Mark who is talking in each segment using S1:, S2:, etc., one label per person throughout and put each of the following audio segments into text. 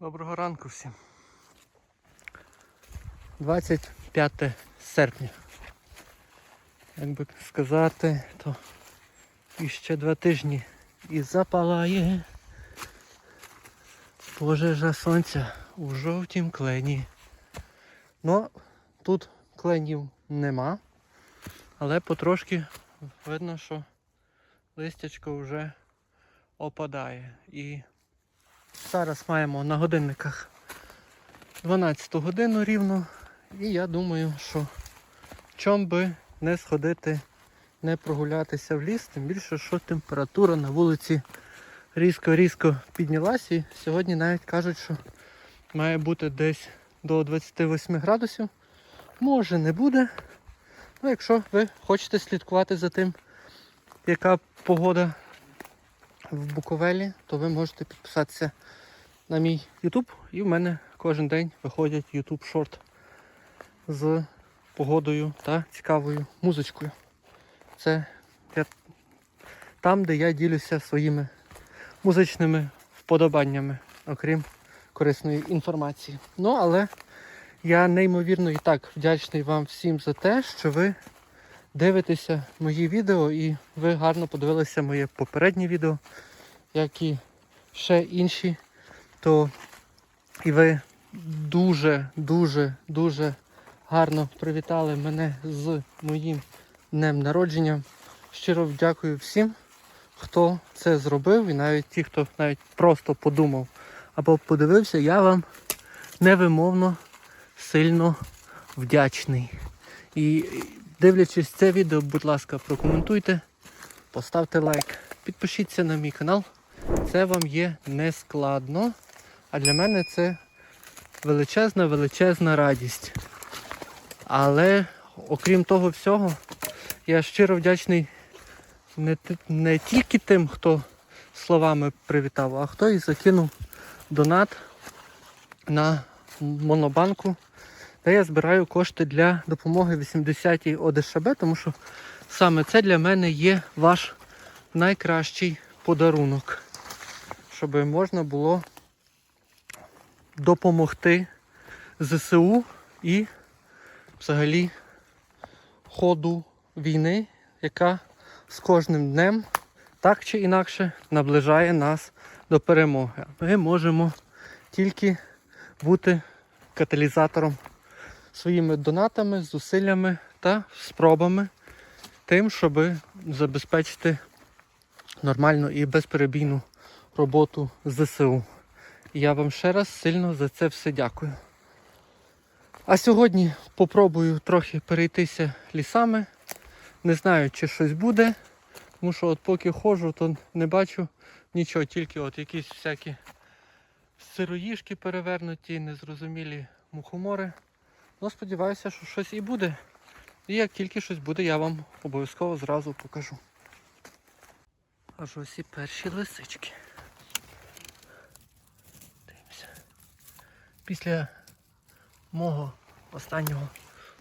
S1: Доброго ранку всім. 25 серпня. Як би сказати, то іще два тижні і запалає пожежа сонця у жовтім клені. Ну, тут кленів нема, але потрошки видно, що листячко вже опадає. І Зараз маємо на годинниках 12 годину рівно. І я думаю, що чом би не сходити, не прогулятися в ліс, тим більше, що температура на вулиці різко-різко піднялась. І сьогодні навіть кажуть, що має бути десь до 28 градусів. Може не буде. Ну, якщо ви хочете слідкувати за тим, яка погода в Буковелі, то ви можете підписатися на мій YouTube. І в мене кожен день виходять YouTube шорт з погодою та цікавою музичкою. Це я, там, де я ділюся своїми музичними вподобаннями, окрім корисної інформації. Ну, але я неймовірно і так вдячний вам всім за те, що ви дивитеся мої відео і ви гарно подивилися моє попереднє відео, як і ще інші, то і ви дуже, дуже, дуже гарно привітали мене з моїм днем народження. Щиро дякую всім, хто це зробив, і навіть ті, хто навіть просто подумав або подивився, я вам невимовно сильно вдячний. І дивлячись це відео, будь ласка, прокоментуйте, поставте лайк, підпишіться на мій канал. Це вам є нескладно, а для мене це величезна, величезна радість. Але окрім того всього, я щиро вдячний не, не тільки тим, хто словами привітав, а хто і закинув донат на монобанку, де я збираю кошти для допомоги 80-й ОДШБ, тому що саме це для мене є ваш найкращий подарунок, щоб можна було допомогти ЗСУ і взагалі ходу війни, яка з кожним днем так чи інакше наближає нас до перемоги. Ми можемо тільки бути каталізатором своїми донатами, зусиллями та спробами тим, щоб забезпечити нормальну і безперебійну роботу ЗСУ. І я вам ще раз сильно за це все дякую. А сьогодні попробую трохи перейтися лісами. Не знаю, чи щось буде, тому що от поки ходжу, то не бачу нічого, тільки от якісь всякі сироїшки перевернуті, незрозумілі мухомори. Ну, сподіваюся, що щось і буде. І як тільки щось буде, я вам обов'язково зразу покажу. Аж ось і перші лисички. Після мого останнього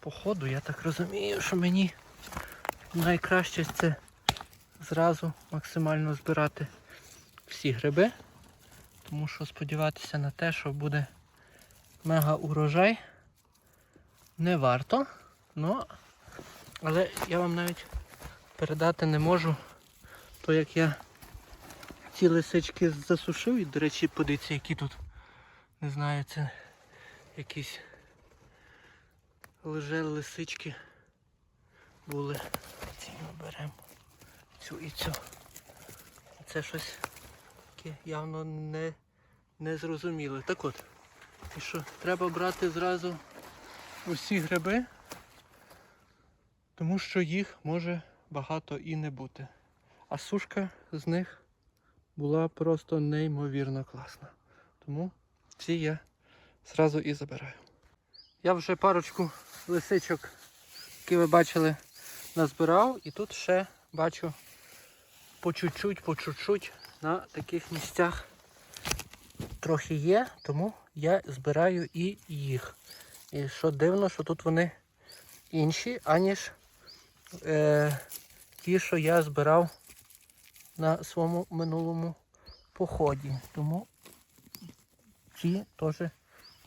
S1: походу, я так розумію, що мені найкраще це зразу максимально збирати всі гриби. Тому що сподіватися на те, що буде мега урожай, не варто. Ну, але я вам навіть передати не можу, то як я ці лисички засушив, і, до речі, подивіться, які тут, не знаю, це якісь лежали лисички були. Ці ми беремо. Цю і цю. Це щось таке явно не, не зрозуміле. Так от, і що, треба брати зразу усі гриби, тому що їх може багато і не бути. А сушка з них була просто неймовірно класна. Тому ці я зразу і забираю. Я вже парочку лисичок, які ви бачили, назбирав. І тут ще бачу по чуть-чуть, по чуть-чуть на таких місцях трохи є, тому я збираю і їх. І що дивно, що тут вони інші, аніж е, ті, що я збирав на своєму минулому поході. Тому ті теж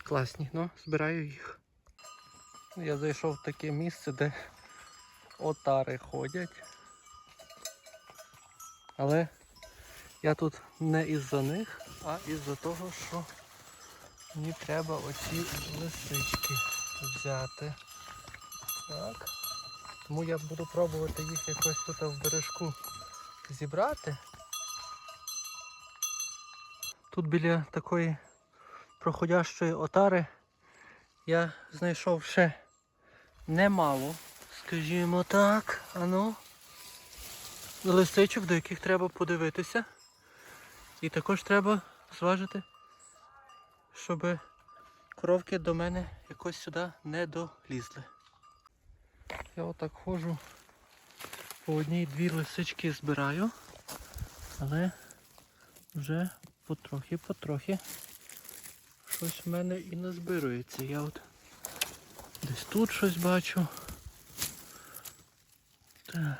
S1: класні. Ну, збираю їх. Я зайшов в таке місце, де отари ходять. Але я тут не із-за них, а із-за того, що мені треба оці лисички взяти. Так. Тому я буду пробувати їх якось тут в бережку зібрати. Тут біля такої проходящої отари я знайшов ще немало, скажімо так, ану, лисичок, до яких треба подивитися. І також треба зважити, щоб коровки до мене якось сюди не долізли. Я отак ходжу, по одній-дві лисички збираю, але вже потрохи-потрохи щось в мене і назбирується. Я от десь тут щось бачу. Так.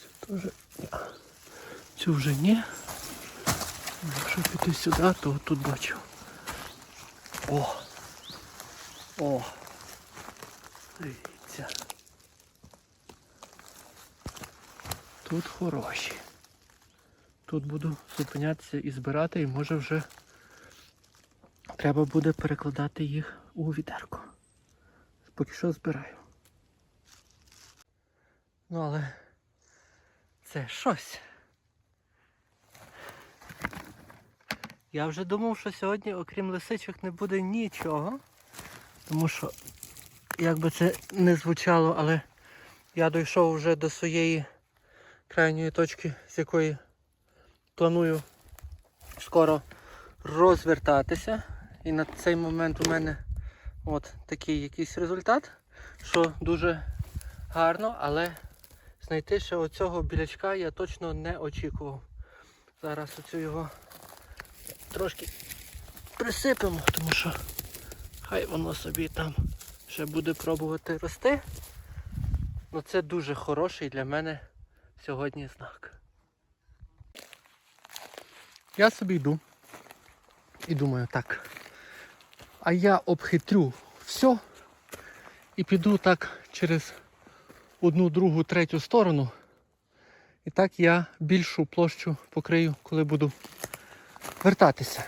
S1: Це теж. Цю вже ні. Якщо піти сюди, то тут бачу. О! О! Дивіться. Тут хороші. Тут буду зупинятися і збирати, і може вже треба буде перекладати їх у відерку. Поки що збираю. Ну але це щось. Я вже думав, що сьогодні, окрім лисичок, не буде нічого. Тому що, як би це не звучало, але я дійшов вже до своєї крайньої точки, з якої планую скоро розвертатися. І на цей момент у мене от такий якийсь результат, що дуже гарно, але знайти ще оцього білячка я точно не очікував. Зараз оцю його трошки присипемо, тому що хай воно собі там ще буде пробувати рости. Ну це дуже хороший для мене сьогодні знак. Я собі йду і думаю так. А я обхитрю все і піду так через одну, другу, третю сторону. І так я більшу площу покрию, коли буду вертатися.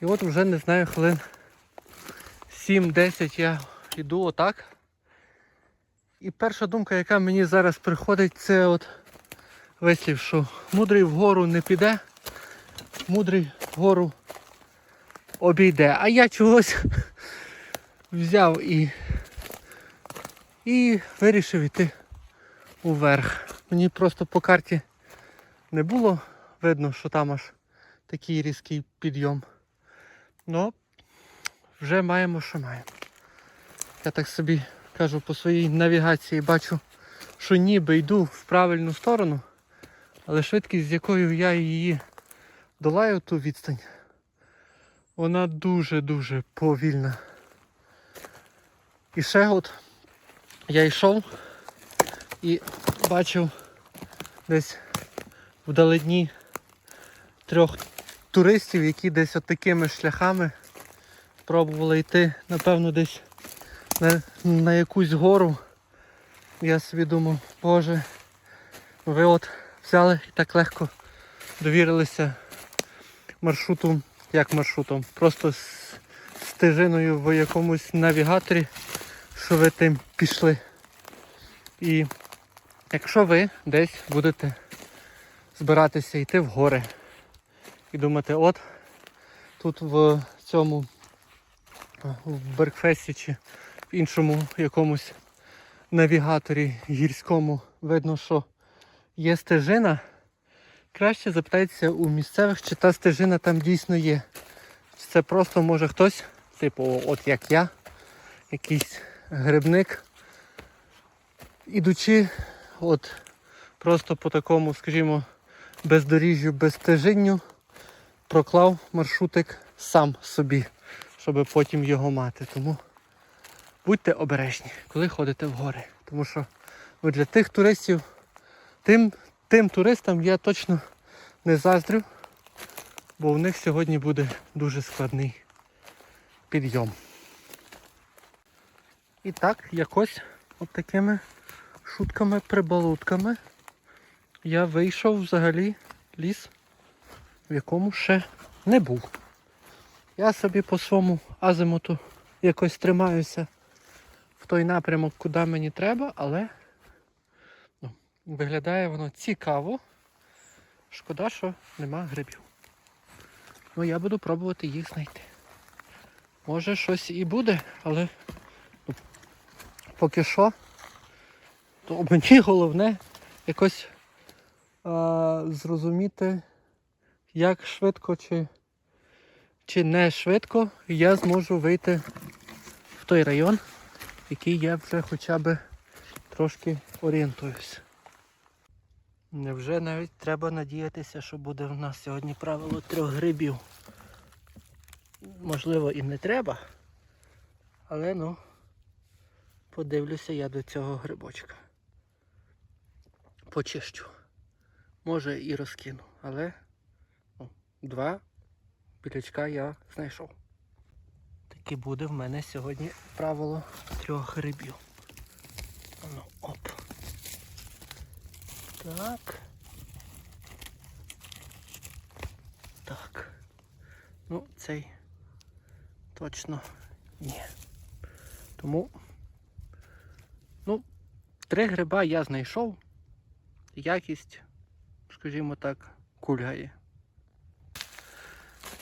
S1: І от вже не знаю, хвилин 7-10 я йду отак. І перша думка, яка мені зараз приходить, це от вислів, що мудрий вгору не піде, мудрий вгору обійде. А я чогось взяв і, і вирішив йти уверх. Мені просто по карті не було видно, що там аж такий різкий підйом. Ну, вже маємо, що маємо. Я так собі кажу по своїй навігації бачу, що ніби йду в правильну сторону, але швидкість, з якою я її долаю ту відстань, вона дуже-дуже повільна. І ще от я йшов і бачив десь вдалині трьох туристів, які десь от такими шляхами пробували йти, напевно, десь на, на якусь гору. Я собі думав, боже, ви от взяли і так легко довірилися маршруту, як маршрутом, просто з стежиною в якомусь навігаторі, що ви тим пішли. І якщо ви десь будете збиратися йти в гори і думати, от тут в цьому в Беркфесті чи в іншому якомусь навігаторі гірському видно, що є стежина. Краще запитайтеся у місцевих, чи та стежина там дійсно є. Чи це просто може хтось, типу, от як я, якийсь грибник, ідучи от просто по такому, скажімо, бездоріжжю, безстежинню, проклав маршрутик сам собі, щоб потім його мати. Тому будьте обережні, коли ходите в гори. Тому що ну, для тих туристів, тим, тим туристам я точно не заздрю, бо у них сьогодні буде дуже складний підйом. І так, якось от такими шутками-прибалутками я вийшов взагалі ліс, в якому ще не був. Я собі по своєму азимуту якось тримаюся в той напрямок, куди мені треба, але виглядає воно цікаво. Шкода, що нема грибів. Ну я буду пробувати їх знайти. Може щось і буде, але ну, поки що, то мені головне якось а, зрозуміти, як швидко чи, чи не швидко я зможу вийти в той район, який я вже хоча б трошки орієнтуюсь. Невже навіть треба надіятися, що буде в нас сьогодні правило трьох грибів. Можливо і не треба, але ну подивлюся я до цього грибочка. Почищу. Може і розкину, але ну, два білячка я знайшов. Таке буде в мене сьогодні правило трьох грибів. Ну, оп. Так. Так. Ну, цей точно ні. Тому, ну, три гриба я знайшов. Якість, скажімо так, кульгає.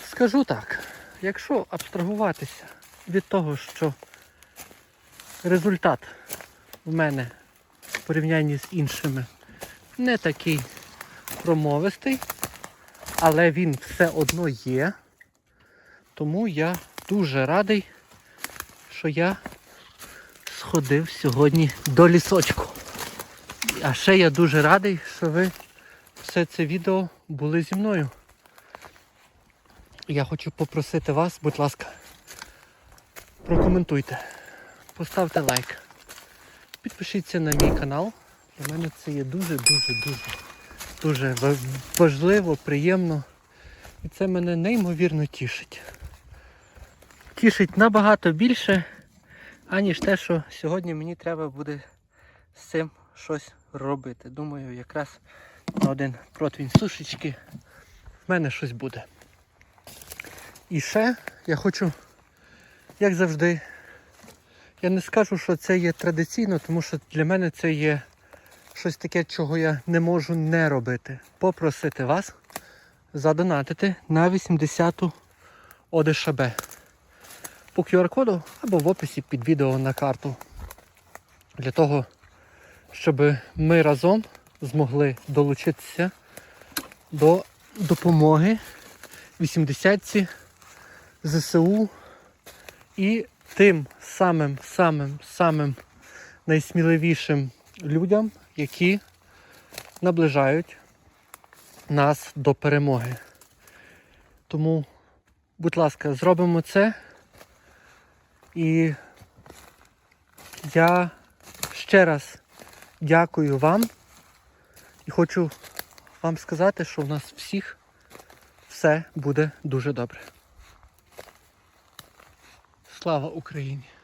S1: Скажу так, якщо абстрагуватися від того, що результат в мене в порівнянні з іншими не такий промовистий, але він все одно є. Тому я дуже радий, що я сходив сьогодні до лісочку. А ще я дуже радий, що ви все це відео були зі мною. Я хочу попросити вас, будь ласка, прокоментуйте, поставте лайк, підпишіться на мій канал. Для мене це є дуже-дуже-дуже дуже важливо, приємно. І це мене неймовірно тішить. Тішить набагато більше, аніж те, що сьогодні мені треба буде з цим щось робити. Думаю, якраз на один противень сушечки в мене щось буде. І ще я хочу, як завжди, я не скажу, що це є традиційно, тому що для мене це є щось таке, чого я не можу не робити. Попросити вас задонатити на 80-ту ОДШБ по QR-коду або в описі під відео на карту. Для того, щоб ми разом змогли долучитися до допомоги 80-ці ЗСУ і тим самим самим самим найсміливішим людям, які наближають нас до перемоги. Тому, будь ласка, зробимо це. І я ще раз дякую вам і хочу вам сказати, що в нас всіх все буде дуже добре. Слава Україні!